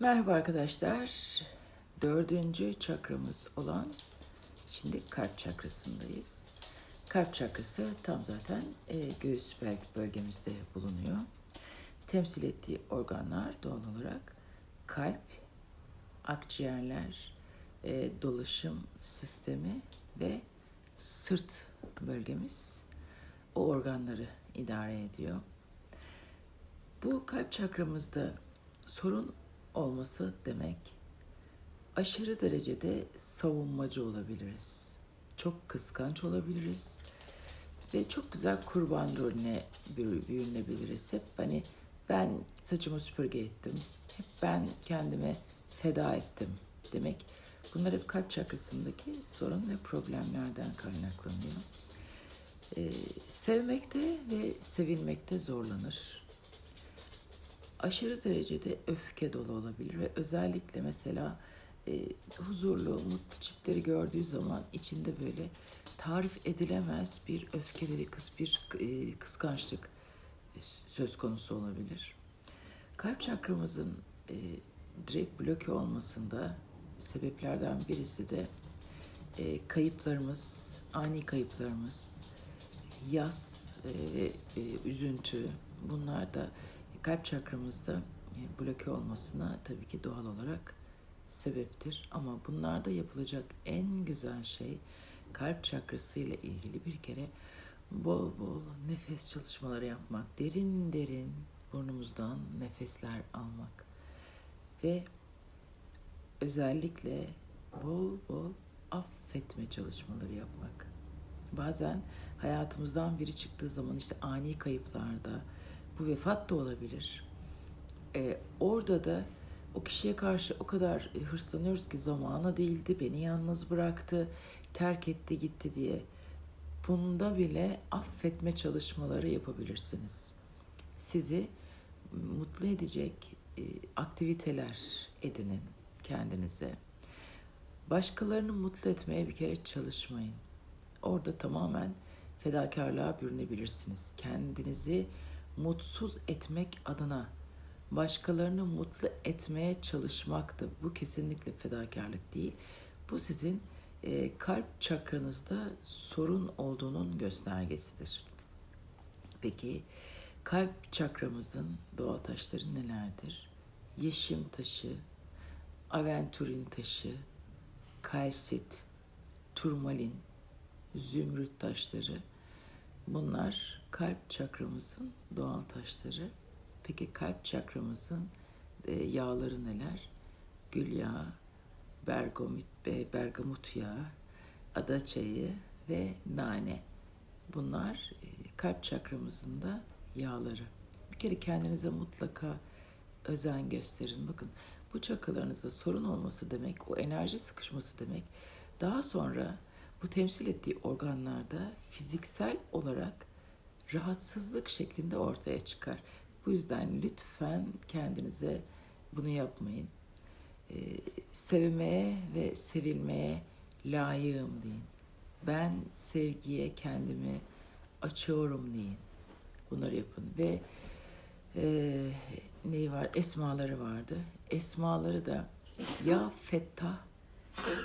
Merhaba arkadaşlar. Dördüncü çakramız olan şimdi kalp çakrasındayız. Kalp çakrası tam zaten e, göğüs bel bölgemizde bulunuyor. Temsil ettiği organlar doğal olarak kalp, akciğerler, e, dolaşım sistemi ve sırt bölgemiz o organları idare ediyor. Bu kalp çakramızda sorun olması demek aşırı derecede savunmacı olabiliriz. Çok kıskanç olabiliriz. Ve çok güzel kurban rolüne bürü- bürünebiliriz. Hep hani ben saçımı süpürge ettim. Hep ben kendime feda ettim demek. Bunlar hep kalp çakrasındaki sorun ve problemlerden kaynaklanıyor. Ee, sevmekte ve sevilmekte zorlanır aşırı derecede öfke dolu olabilir ve özellikle mesela e, huzurlu, mutlu çiftleri gördüğü zaman içinde böyle tarif edilemez bir öfke ve kıs bir e, kıskançlık e, söz konusu olabilir. Kalp çakramızın e, direkt bloke olmasında sebeplerden birisi de e, kayıplarımız, ani kayıplarımız, yas e, ve e, üzüntü bunlar da kalp çakramızda e, bloke olmasına tabii ki doğal olarak sebeptir. Ama bunlarda yapılacak en güzel şey kalp çakrası ile ilgili bir kere bol bol nefes çalışmaları yapmak, derin derin burnumuzdan nefesler almak ve özellikle bol bol affetme çalışmaları yapmak. Bazen hayatımızdan biri çıktığı zaman işte ani kayıplarda, bu vefat da olabilir. Ee, orada da o kişiye karşı o kadar hırslanıyoruz ki zamana değildi, beni yalnız bıraktı, terk etti gitti diye. Bunda bile affetme çalışmaları yapabilirsiniz. Sizi mutlu edecek e, aktiviteler edinin kendinize. Başkalarını mutlu etmeye bir kere çalışmayın. Orada tamamen fedakarlığa bürünebilirsiniz. Kendinizi mutsuz etmek adına başkalarını mutlu etmeye çalışmaktı. Bu kesinlikle fedakarlık değil. Bu sizin e, kalp çakranızda sorun olduğunun göstergesidir. Peki kalp çakramızın doğal taşları nelerdir? Yeşim taşı, aventurin taşı, kalsit, turmalin, zümrüt taşları. Bunlar kalp çakramızın doğal taşları. Peki kalp çakramızın e, yağları neler? Gül yağı, bergamot, e, bergamot yağı, ada çayı ve nane. Bunlar e, kalp çakramızın da yağları. Bir kere kendinize mutlaka özen gösterin. Bakın bu çakralarınızda sorun olması demek, o enerji sıkışması demek. Daha sonra bu temsil ettiği organlarda fiziksel olarak rahatsızlık şeklinde ortaya çıkar. Bu yüzden lütfen kendinize bunu yapmayın. Ee, sevmeye ve sevilmeye layığım deyin. Ben sevgiye kendimi açıyorum deyin. Bunları yapın ve e, neyi var? Esmaları vardı. Esmaları da ya Fettah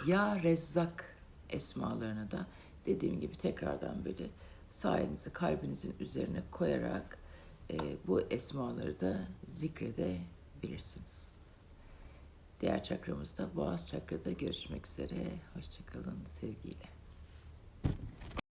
ya Rezzak esmalarını da dediğim gibi tekrardan böyle sağ elinizi kalbinizin üzerine koyarak e, bu esmaları da zikredebilirsiniz. Diğer çakramızda boğaz çakrada görüşmek üzere. Hoşçakalın sevgiyle.